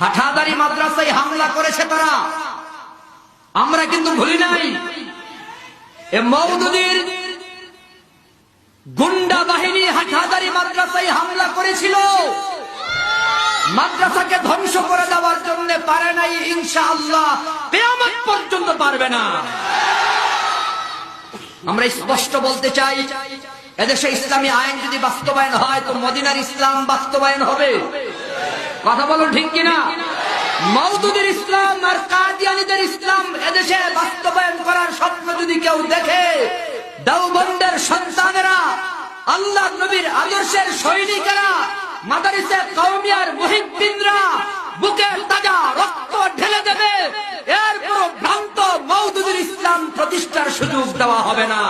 হাঠাদারি মাদ্রাসায় হামলা করেছে তারা। আমরা কিন্তু ভুলি নাই। এ মৌদুদির গুন্ডা বাহিনী হাঠাদারি মাদ্রাসায় হামলা করেছিল। মাদ্রাসাকে ধ্বংস করে দেওয়ার জন্য পারে নাই ইনশা আল্লাহ কেয়ামত পর্যন্ত পারবে না। আমরা স্পষ্ট বলতে চাই, এদেশে ইসলামী আইন যদি বাস্তবায়ন হয়, তো মদিনার ইসলাম বাস্তবায়ন হবে। কথা বলুন ঠিক কিনা? মৌদুদের ইসলাম আর কাদিয়ানিদের ইসলাম এদেশে বাস্তবায়ন করার স্বপ্ন যদি কেউ দেখে দেওবন্দের সন্তানেরা, আল্লাহ নবীর আদর্শের সৈনিকেরা, মাদারিসে কৌমিয়ার মুহিদ্দিনরা বুকে তাজা রক্ত ঢেলে দেবে এরপর ভ্রান্ত মৌদুদের ইসলাম প্রতিষ্ঠার সুযোগ দেওয়া হবে না।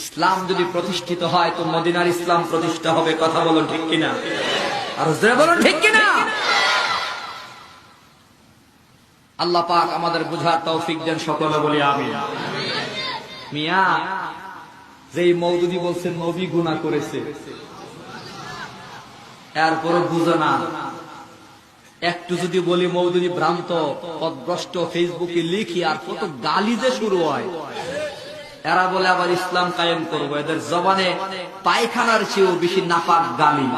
ইসলাম যদি প্রতিষ্ঠিত হয়, তো মদিনার ইসলাম প্রতিষ্ঠা হবে, কথা বলুন ঠিক কিনা? আর জোরে বলুন ঠিক কিনা? আল্লাহ পাক আমাদের বুঝার তৌফিক দেন সকলে বলি আমি মিয়া যেই মৌদুদি বলছেন নবী গুণা করেছে এরপরও বুঝো না। একটু যদি বলি মৌদুদি ভ্রান্ত পদভ্রষ্ট ফেসবুকে লিখি আর কত গালি যে শুরু হয়। এরা বলে আবার ইসলাম কায়েম করব এদের জবানে পায়খানার চেয়েও বেশি নাপাক গালি।